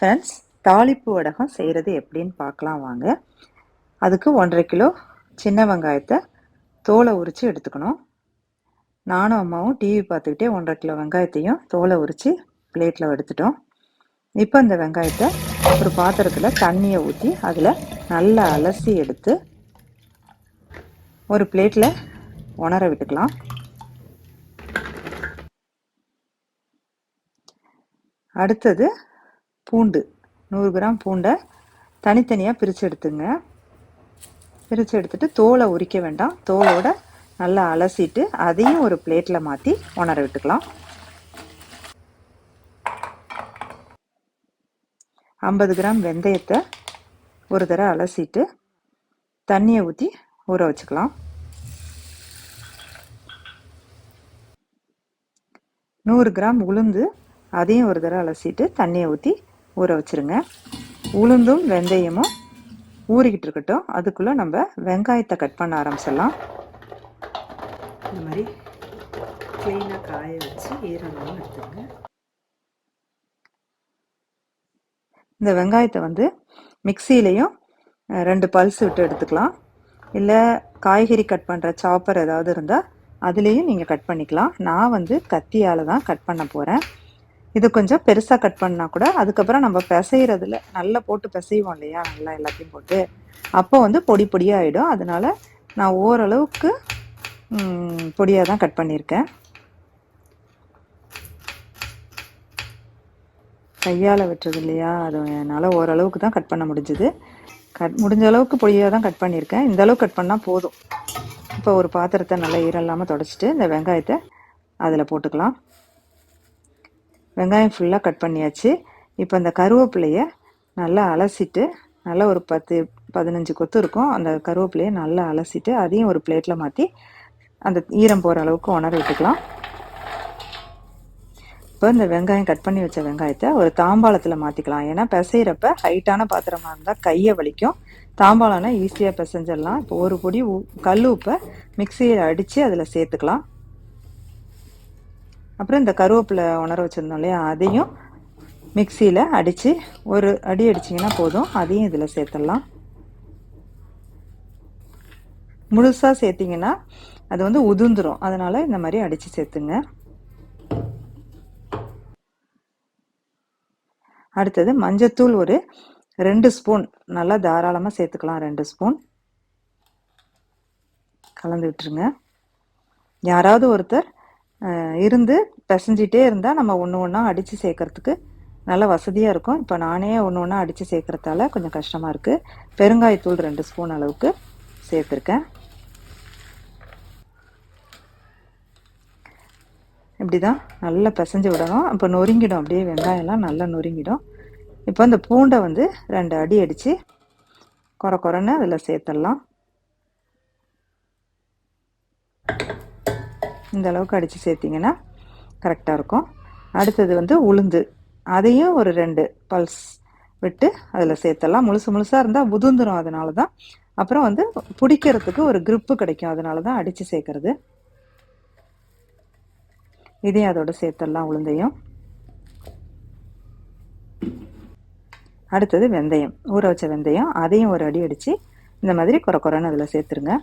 Friends தாளிப்பு வடகம் செய்கிறது எப்படின்னு பார்க்கலாம் வாங்க. அதுக்கு ஒன்றரை கிலோ சின்ன வெங்காயத்தை தோலை உரித்து எடுத்துக்கணும். நானும் அம்மாவும் டிவி பார்த்துக்கிட்டே ஒன்றரை கிலோ வெங்காயத்தையும் தோலை உரித்து பிளேட்டில் எடுத்துட்டோம். இப்போ அந்த வெங்காயத்தை ஒரு பாத்திரத்தில் தண்ணியை ஊற்றி அதில் நல்லா அலசி எடுத்து ஒரு பிளேட்டில் உணர விட்டுக்கலாம். அடுத்தது பூண்டு. நூறு கிராம் பூண்டை தனித்தனியாக பிரித்து எடுத்துங்க பிரித்து எடுத்துட்டு தோலை உரிக்க வேண்டாம். தோலோட நல்லா அலசிட்டு அதையும் ஒரு பிளேட்டில் மாற்றி உணர விட்டுக்கலாம். ஐம்பது கிராம் வெந்தயத்தை ஒரு தடவை அலசிட்டு தண்ணியை ஊற்றி ஊற வச்சுக்கலாம். நூறு கிராம் உளுந்து அதையும் ஒரு தடவை அலசிட்டு தண்ணியை ஊற்றி ஊற வச்சுருங்க. உளுந்தும் வெந்தயமும் ஊறிக்கிட்டு இருக்கட்டும். அதுக்குள்ளே நம்ம வெங்காயத்தை கட் பண்ண ஆரம்பிச்சிடலாம். இந்த மாதிரி க்ளீனாக காய வச்சு ஈரமாக எடுத்துங்க இந்த வெங்காயத்தை வந்து மிக்சியிலையும் ரெண்டு பல்ஸ் விட்டு எடுத்துக்கலாம். இல்லை காய்கறி கட் பண்ணுற சாப்பர் ஏதாவது இருந்தால் அதுலேயும் நீங்கள் கட் பண்ணிக்கலாம். நான் வந்து கத்தியால் தான் கட் பண்ண போகிறேன் இது கொஞ்சம் பெருசாக கட் பண்ணால் கூட அதுக்கப்புறம் நம்ம பிசைகிறதுல நல்லா போட்டு பிசைவோம் இல்லையா? நல்லா எல்லாத்தையும் போட்டு. அப்போ வந்து பொடி பொடியாக ஆகிடும் அதனால் நான் ஓரளவுக்கு பொடியாக தான் கட் பண்ணியிருக்கேன். கையால் வெட்டுறது இல்லையா? அது என்னால் ஓரளவுக்கு தான் கட் பண்ண முடிஞ்சுது. கட் முடிஞ்ச அளவுக்கு பொடியாக தான் கட் பண்ணியிருக்கேன். இந்த அளவுக்கு கட் பண்ணால் போதும். இப்போ ஒரு பாத்திரத்தை நல்லா ஈரல்லாமல் தொடச்சிட்டு இந்த வெங்காயத்தை அதில் போட்டுக்கலாம். வெங்காயம் ஃபுல்லாக கட் பண்ணியாச்சு. இப்போ அந்த கருவேப்பிலையை நல்லா அலசிட்டு நல்லா ஒரு பத்து பதினஞ்சு கொத்து இருக்கும். அந்த கருவேப்பிலையை நல்லா அலசிட்டு அதையும் ஒரு பிளேட்டில் மாற்றி அந்த ஈரம் போகிற அளவுக்கு உணர விட்டுக்கலாம். இப்போ இந்த வெங்காயம் கட் பண்ணி வச்ச வெங்காயத்தை ஒரு தாம்பாளத்தில் மாற்றிக்கலாம் ஏன்னா பிசைகிறப்ப ஹைட்டான பாத்திரமாக இருந்தால் கையை வலிக்கும். தாம்பாளம்னா ஈஸியாக பிசைஞ்சிடலாம். இப்போ ஒரு பொடி கல் உப்பை மிக்சியில் அடித்து அதில் சேர்த்துக்கலாம். அப்புறம் இந்த கருவேப்பிலை உணர வச்சுருந்தோம் இல்லையா அதையும் மிக்சியில் அடித்து ஒரு அடி அடிச்சிங்கன்னா போதும். அதையும் இதில் சேர்த்துடலாம். முழுசாக சேர்த்திங்கன்னா அது வந்து உதிர்ந்துடும் அதனால் இந்த மாதிரி அடித்து சேர்த்துங்க. அடுத்தது மஞ்சத்தூள் ஒரு ரெண்டு ஸ்பூன். நல்லா தாராளமாக சேர்த்துக்கலாம் ரெண்டு ஸ்பூன். கலந்து விட்டுருங்க. யாராவது ஒருத்தர் இருந்து பிசைஞ்சிட்டே இருந்தால் நம்ம ஒன்று ஒன்றா அடித்து சேர்க்கறதுக்கு நல்ல வசதியாக இருக்கும். இப்போ நானே ஒன்று ஒன்றா அடித்து சேர்க்குறதால கொஞ்சம் கஷ்டமாக இருக்குது பெருங்காயத்தூள் ரெண்டு ஸ்பூன் அளவுக்கு சேர்த்துருக்கேன். இப்படி தான் நல்லா பிசைஞ்சு விடணும். இப்போ நொறுங்கிடும். அப்படியே வெங்காயம்லாம் நல்லா நொறுங்கிடும். இப்போ இந்த பூண்டை வந்து ரெண்டு அடி அடித்து குறை குறைன்னு அதில் சேர்த்துடலாம். இந்த அளவுக்கு அடித்து சேர்த்திங்கன்னா கரெக்டாக இருக்கும். அடுத்தது வந்து உளுந்து. அதையும் ஒரு ரெண்டு பல்ஸ் விட்டு அதில் சேர்த்தலாம். முழுசு முழுசாக இருந்தால் உதுந்துரும் அதனால தான் அப்புறம் வந்து பிடிக்கிறதுக்கு ஒரு க்ரிப்பு கிடைக்கும். அதனால தான் அடித்து சேர்க்கறது. இதையும் அதோட சேர்த்துடலாம் உளுந்தையும். அடுத்தது வெந்தயம். ஊற வச்ச வெந்தயம். அதையும் ஒரு அடி அடித்து இந்த மாதிரி குறை குறைன்னு அதில் சேர்த்துருங்க.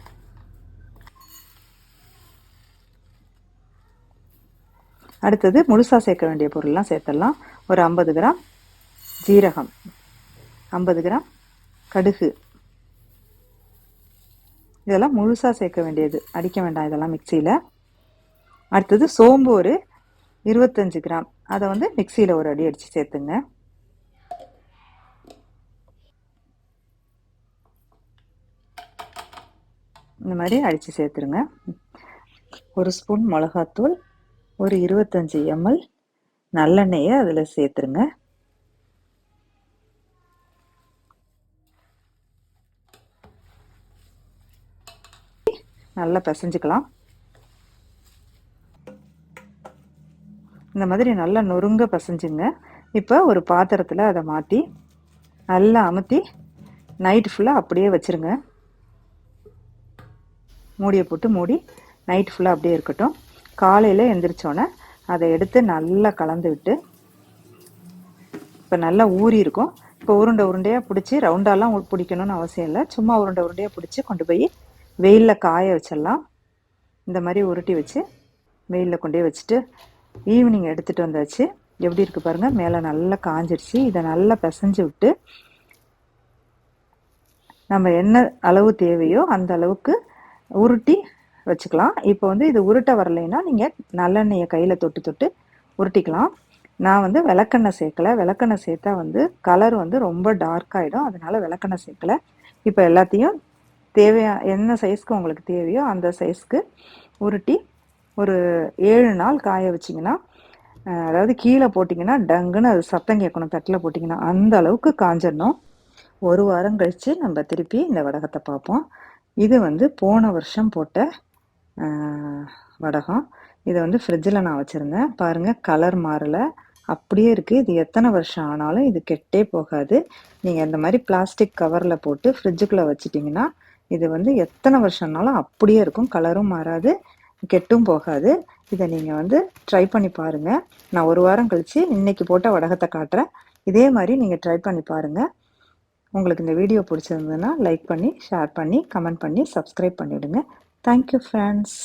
அடுத்தது முழுசாக சேர்க்க வேண்டிய பொருள்லாம் சேர்த்துடலாம் ஒரு ஐம்பது கிராம் ஜீரகம். ஐம்பது கிராம் கடுகு. இதெல்லாம் முழுசாக சேர்க்க வேண்டியது. அடிக்க வேண்டாம் இதெல்லாம் மிக்சியில். அடுத்தது சோம்பு ஒரு இருபத்தஞ்சி கிராம். அதை வந்து மிக்சியில் ஒரு அடி அடித்து சேர்த்துங்க. இந்த மாதிரி அடித்து சேர்த்துருங்க. ஒரு ஸ்பூன் மிளகாத்தூள். ஒரு இருபத்தஞ்சி எம்எல் நல்லெண்ணெயை அதில் சேர்த்துருங்க. நல்லா பிசைஞ்சுக்கலாம். இந்த மாதிரி நல்லா நொறுங்க பசைஞ்சுங்க. இப்போ ஒரு பாத்திரத்தில் அதை மாற்றி நல்லா அமுத்தி நைட்டு ஃபுல்லாக அப்படியே வச்சுருங்க. மூடியை போட்டு மூடி நைட் ஃபுல்லாக அப்படியே இருக்கட்டும். காலையில் எந்திரிச்சோன்னே அதை எடுத்து நல்லா கலந்து விட்டு இப்போ நல்லா ஊறி இருக்கும். இப்போ உருண்டை உருண்டையாக பிடிச்சி ரவுண்டாலாம் பிடிக்கணும்னு அவசியம் இல்லை. சும்மா உருண்டை உருண்டையாக பிடிச்சி கொண்டு போய் வெயிலில் காய வச்சிடலாம். இந்த மாதிரி உருட்டி வச்சு வெயிலில் கொண்டு போய் வச்சுட்டு ஈவினிங் எடுத்துகிட்டு வந்தாச்சு. எப்படி இருக்குது பாருங்கள் மேலே நல்லா காஞ்சிருச்சு. இதை நல்லா பிசைஞ்சு விட்டு நம்ம என்ன அளவு தேவையோ அந்த அளவுக்கு உருட்டி வச்சுக்கலாம். இப்போ வந்து இது உருட்ட வரலைன்னா நீங்கள் நல்லெண்ணெயை கையில் தொட்டு தொட்டு உருட்டிக்கலாம். நான் வந்து விளக்கெண்ணெய் சேர்க்கலை. விளக்கெண்ணெய் சேர்த்தா வந்து கலர் வந்து ரொம்ப டார்க்காகிடும் அதனால் விளக்கெண்ணெய் சேர்க்கலை. இப்போ எல்லாத்தையும் தேவையான என்ன சைஸ்க்கு உங்களுக்கு தேவையோ அந்த சைஸ்க்கு உருட்டி ஒரு ஏழு நாள் காய வச்சிங்கன்னா அதாவது கீழே போட்டிங்கன்னா டங்குன்னு அது சத்தம் கேட்கணும். தட்டில் போட்டிங்கன்னா அந்த அளவுக்கு காஞ்சிடணும். ஒரு வாரம் கழித்து நம்ம திருப்பி இந்த வடகத்தை பார்ப்போம். இது வந்து போன வருஷம் போட்ட வடகம். இதை வந்து ஃப்ரிட்ஜில் நான் வச்சுருந்தேன். பாருங்கள் கலர் மாறலை. அப்படியே இருக்குது இது எத்தனை வருஷம் ஆனாலும் இது கெட்டே போகாது. நீங்கள் இந்த மாதிரி பிளாஸ்டிக் கவரில் போட்டு ஃப்ரிட்ஜுக்குள்ளே வச்சிட்டிங்கன்னா இது வந்து எத்தனை வருஷம்னாலும் அப்படியே இருக்கும். கலரும் மாறாது கெட்டும் போகாது. இதை நீங்கள் வந்து ட்ரை பண்ணி பாருங்கள் நான் ஒரு வாரம் கழித்து இன்றைக்கி போட்ட வடகத்தை காட்டுறேன். இதே மாதிரி நீங்கள் ட்ரை பண்ணி பாருங்கள் உங்களுக்கு இந்த வீடியோ பிடிச்சிருந்ததுன்னா லைக் பண்ணி ஷேர் பண்ணி கமெண்ட் பண்ணி சப்ஸ்கிரைப் பண்ணிவிடுங்க தேங்க்யூ ஃப்ரெண்ட்ஸ்